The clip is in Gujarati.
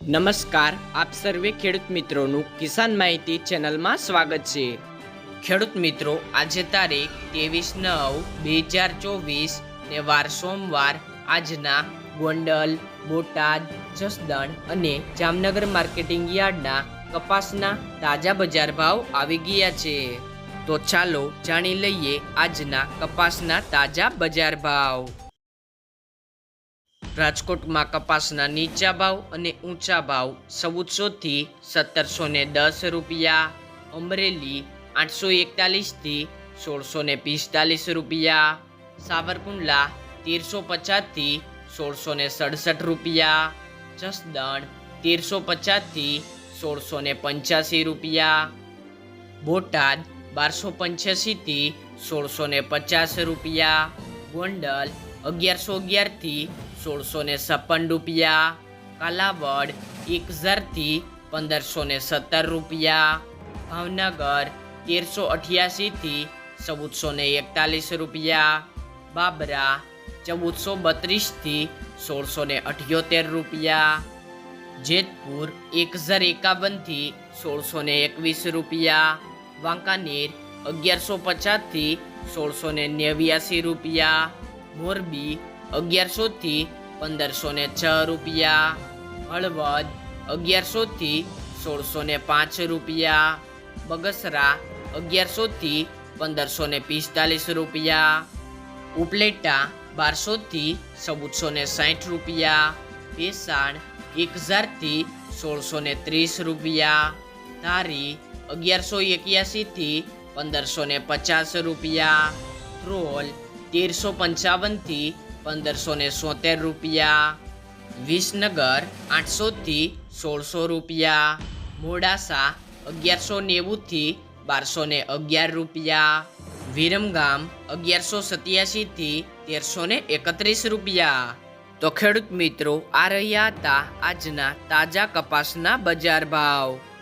નમસ્કાર, આપ સર્વે ખેડૂત મિત્રોનું કિસાન માહિતી ચેનલમાં સ્વાગત છે. ખેડૂત મિત્રો, આજે તારીખ ત્રેવીસ નવ બે હજાર ચોવીસ ને વાર સોમવાર. આજના ગોંડલ, બોટાદ, જસદણ અને જામનગર માર્કેટિંગ યાર્ડના કપાસના તાજા બજાર ભાવ આવી ગયા છે. તો ચાલો જાણી લઈએ આજના કપાસના તાજા બજાર ભાવ. રાજકોટમાં કપાસના નીચા ભાવ અને ઊંચા ભાવ ચૌદસોથી સત્તરસો ને દસ રૂપિયા, અમરેલી આઠસો એકતાલીસથી સોળસો ને પિસ્તાલીસ રૂપિયા, સાવરકુંડલા તેરસો પચાસથી સોળસો ને સડસઠ રૂપિયા, જસદણ તેરસો પચાસથી સોળસો ને પંચ્યાસી રૂપિયા, બોટાદ બારસો પંચ્યાસીથી સોળસો ને પચાસ રૂપિયા, ગોંડલ અગિયારસો અગિયારથી સોળસો ને છપ્પન રૂપિયા. કાલાવડ એક હજારથી પંદરસો ને સત્તર રૂપિયા. ભાવનગર તેરસો અઠ્યાસીથી ચૌદસો ને એકતાલીસ રૂપિયા. બાબરા ચૌદસો બત્રીસથી સોળસો ને અઠ્યોતેર રૂપિયા. જેતપુર એક હજાર એકાવનથી સોળસો ને એકવીસ રૂપિયા. વાંકાનેર અગિયારસો પચાસથી સોળસો ને નેવ્યાસી રૂપિયા. મોરબી અગિયારસોથી પંદરસો ને છ રૂપિયા, હળવદ અગિયારસોથી સોળસો ને પાંચ રૂપિયા, બગસરા અગિયારસોથી પંદરસો ને પિસ્તાલીસ રૂપિયા, ઉપલેટા બારસોથી ચૌદસો ને સાઠ રૂપિયા, ભેસાણ એક હજારથી સોળસો ને ત્રીસ રૂપિયા, ધારી અગિયારસો એક્યાસીથી પંદરસો ને પચાસ રૂપિયા, ધ્રોલ તેરસો પંચાવનથી પંદરસો ને સોતેર રૂપિયા. વિસનગર આઠસોથી સોળસો રૂપિયા. મોડાસા અગિયારસો નેવુંથી બારસો ને અગિયાર રૂપિયા. વિરમગામ અગિયારસો સત્યાસીથી તેરસો ને એકત્રીસ રૂપિયા. તો ખેડૂત મિત્રો, આ રહ્યા હતા આજના તાજા કપાસના બજાર ભાવ.